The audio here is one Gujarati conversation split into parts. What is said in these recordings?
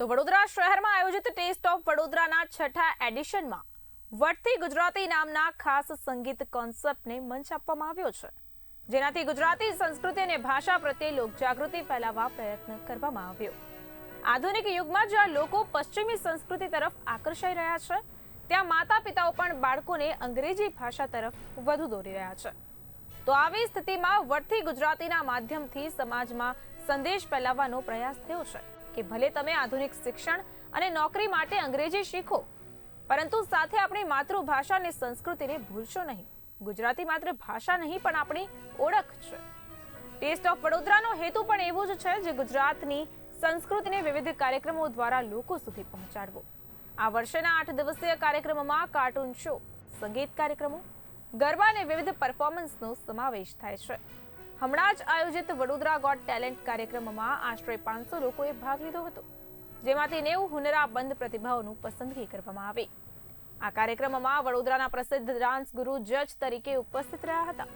તો વડોદરા શહેરમાં આયોજિત ટેસ્ટ ઓફ વડોદરાના છઠ્ઠા એડિશનમાં વટથી ગુજરાતી નામના ખાસ સંગીત કોન્સેપ્ટને મંચ આપવામાં આવ્યો છે. જેનાથી ગુજરાતી સંસ્કૃતિ અને ભાષા પ્રત્યે લોકજાગૃતિ ફેલાવવા પ્રયત્ન કરવામાં આવ્યો. આધુનિક યુગમાં જ્યાં લોકો પશ્ચિમી સંસ્કૃતિ તરફ આકર્ષાઈ રહ્યા છે, ત્યાં માતા પિતાઓ પણ બાળકોને અંગ્રેજી ભાષા તરફ વધુ દોરી રહ્યા છે. તો આવી સ્થિતિમાં વટથી ગુજરાતીના માધ્યમથી સમાજમાં સંદેશ ફેલાવવાનો પ્રયાસ થયો છે. કે ભલે તમે આધુનિક શિક્ષણ અને નોકરી માટે અંગ્રેજી શીખો, પરંતુ સાથે આપણી માતૃભાષા અને સંસ્કૃતિને ભૂલશો નહીં. ગુજરાતી માત્ર ભાષા નહીં, પણ આપણી ઓળખ છે. ટેસ્ટ ઓફ વડોદરાનો હેતુ પણ એવો જ છે જે ગુજરાતની સંસ્કૃતિને વિવિધ કાર્યક્રમો દ્વારા લોકો સુધી પહોંચાડવો. આ વર્ષેના આઠ દિવસીય કાર્યક્રમમાં કાર્ટૂન શો, સંગીત કાર્યક્રમો, ગરબા અને વિવિધ પરફોર્મન્સનો સમાવેશ થાય છે. હમણાં જ આયોજિત વડોદરા ગોટ ટેલેન્ટ કાર્યક્રમમાં આશરે પાંચસો લોકોએ ભાગ લીધો હતો, જેમાંથી નેવું હુનરાબંધ પ્રતિભાઓનું પસંદગી કરવામાં આવી. આ કાર્યક્રમમાં વડોદરાના પ્રસિદ્ધ ડાન્સ ગુરુ જજ તરીકે ઉપસ્થિત રહ્યા હતા.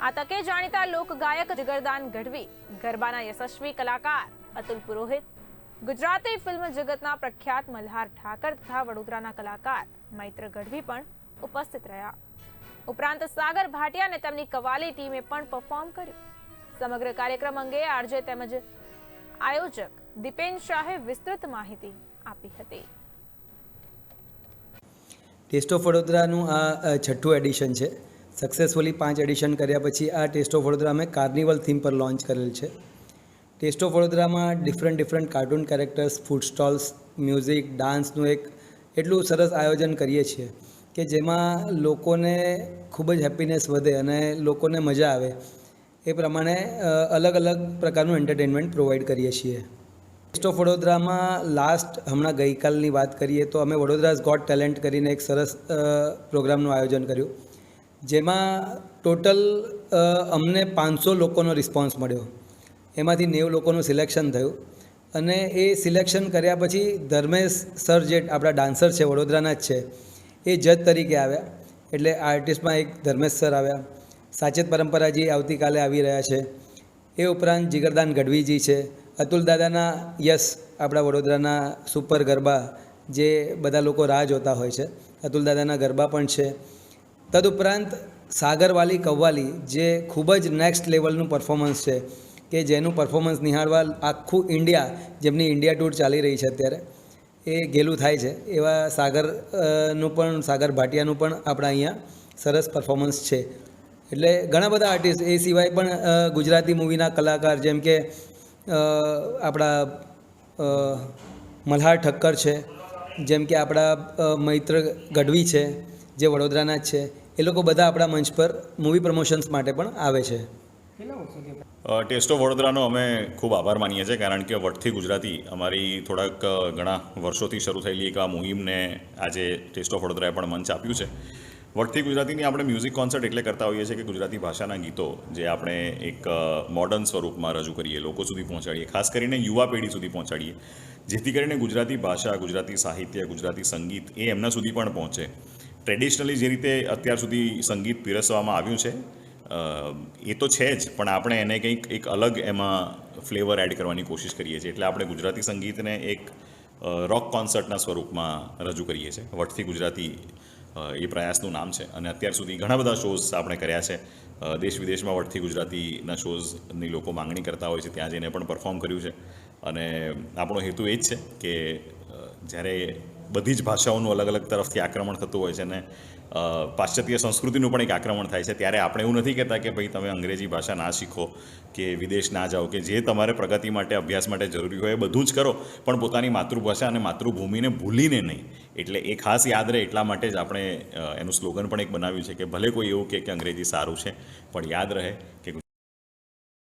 આ તકે જાણીતા લોકગાયક જગરદાન ગઢવી, ગરબાના યશસ્વી કલાકાર અતુલ પુરોહિત, ગુજરાતી ફિલ્મ જગતના પ્રખ્યાત મલ્હાર ઠાકર તથા વડોદરાના કલાકાર મૈત્ર ગઢવી પણ ઉપસ્થિત રહ્યા. ઉપરાંત સાગર ભાટિયા અને તેમની કવાલી ટીમે પણ પરફોર્મ કર્યું. સમગ્ર કાર્યક્રમ અંગે આરજે તેમજ આયોજક દીપેન શાહે વિસ્તૃત માહિતી આપી હતી. ટેસ્ટ ઓફ વડોદરાનું આ છઠ્ઠું એડિશન છે. સક્સેસફુલી પાંચ એડિશન કર્યા પછી આ ટેસ્ટ ઓફ વડોદરા અમે કાર્નિવલ થીમ પર લોન્ચ કરેલ છે. ટેસ્ટ ઓફ વડોદરામાં different different cartoon characters food stalls music ડાન્સનું એક એટલું સરસ આયોજન કરીએ છીએ. કે જેમાં લોકોને ખૂબ જ હેપીનેસ વધે અને લોકોને મજા આવે, એ પ્રમાણે અલગ અલગ પ્રકારનું એન્ટરટેનમેન્ટ પ્રોવાઈડ કરીએ છીએ. ટેસ્ટ ઓફ વડોદરામાં લાસ્ટ હમણાં ગઈકાલની વાત કરીએ તો અમે વડોદરાઝ ગોટ ટેલેન્ટ કરીને એક સરસ પ્રોગ્રામનું આયોજન કર્યું. જેમાં ટોટલ અમને પાંચસો લોકોનો રિસ્પોન્સ મળ્યો. એમાંથી નેવું લોકોનું સિલેક્શન થયું. અને એ સિલેક્શન કર્યા પછી ધર્મેશ સર જે આપણા ડાન્સર છે, વડોદરાના જ છે એ જજ તરીકે આવ્યા. એટલે આર્ટિસ્ટમાં એક ધર્મેશ સર આવ્યા. સાચેત પરંપરાજી આવતીકાલે આવી રહ્યા છે. એ ઉપરાંત જીગરદાન ગઢવીજી છે. અતુલ દાદાના યસ આપણા વડોદરાના સુપર ગરબા જે બધા લોકો રાહ જોતા હોય છે. અતુલ દાદાના ગરબા પણ છે. તદુપરાંત સાગરવાલી કવ્વાલી જે ખૂબ જ નેક્સ્ટ લેવલનું પરફોર્મન્સ છે કે જેનું પરફોર્મન્સ નિહાળવા આખું ઇન્ડિયા જેમની ઇન્ડિયા ટૂર ચાલી રહી છે અત્યારે. એ ગેલું થાય છે. એવા સાગરનું પણ, સાગર ભાટિયાનું પણ આપણા અહીંયા સરસ પરફોર્મન્સ છે. એટલે ઘણા બધા આર્ટિસ્ટ એ સિવાય પણ ગુજરાતી મૂવીના કલાકાર જેમ કે આપણા મલ્હાર ઠક્કર છે, જેમ કે આપણા મૈત્ર ગઢવી છે, જે વડોદરાના જ છે, એ લોકો બધા આપણા મંચ પર મૂવી પ્રમોશન્સ માટે પણ આવે છે. ટેસ્ટ ઓફ વડોદરાનો અમે ખૂબ આભાર માનીએ છીએ, કારણ કે વટથી ગુજરાતી અમારી થોડાક ઘણા વર્ષોથી શરૂ થયેલી એક આ મુહિમને આજે ટેસ્ટ ઓફ વડોદરાએ પણ મંચ આપ્યું છે. વટથી ગુજરાતીની આપણે મ્યુઝિક કોન્સર્ટ એટલે કરતા હોઈએ છીએ કે ગુજરાતી ભાષાના ગીતો જે આપણે એક મોડર્ન સ્વરૂપમાં રજૂ કરીએ, લોકો સુધી પહોંચાડીએ, ખાસ કરીને યુવા પેઢી સુધી પહોંચાડીએ, જેથી કરીને ગુજરાતી ભાષા, ગુજરાતી સાહિત્ય, ગુજરાતી સંગીત એ એમના સુધી પણ પહોંચે. ટ્રેડિશનલી જે રીતે અત્યાર સુધી સંગીત પીરસવામાં આવ્યું છે એ તો છે જ, પણ આપણે એને કંઈક, એક અલગ એમાં ફ્લેવર એડ કરવાની કોશિશ કરીએ છીએ. એટલે આપણે ગુજરાતી સંગીતને એક રોક કોન્સર્ટના સ્વરૂપમાં રજૂ કરીએ છીએ. વટથી ગુજરાતી એ પ્રયાસનું નામ છે. અને અત્યાર સુધી ઘણા બધા શોઝ આપણે કર્યા છે. દેશ વિદેશમાં વટથી ગુજરાતીના શોઝની લોકો માંગણી કરતા હોય છે, ત્યાં જઈને પણ પરફોર્મ કર્યું છે. અને આપણો હેતુ એ જ છે કે જ્યારે બધી જ ભાષાઓનું અલગ અલગ તરફથી આક્રમણ થતું હોય છે અ, પાશ્ચાત્ય સંસ્કૃતિનું પણ એક આક્રમણ થાય છે. ત્યારે આપણે એવું નથી કહેતા કે ભાઈ તમે અંગ્રેજી ભાષા ના શીખો કે વિદેશ ના જાઓ કે જે તમારે પ્રગતિ માટે અભ્યાસ માટે જરૂરી હોય એ બધું જ કરો પણ પોતાની માતૃભાષા અને માતૃભૂમિને ભૂલીને નહીં. એટલે એ ખાસ યાદ રહે એટલા માટે જ આપણે એનું સ્લોગન પણ એક બનાવ્યું છે કે ભલે કોઈ એવું કહે કે અંગ્રેજી સારું છે પણ યાદ રહે કે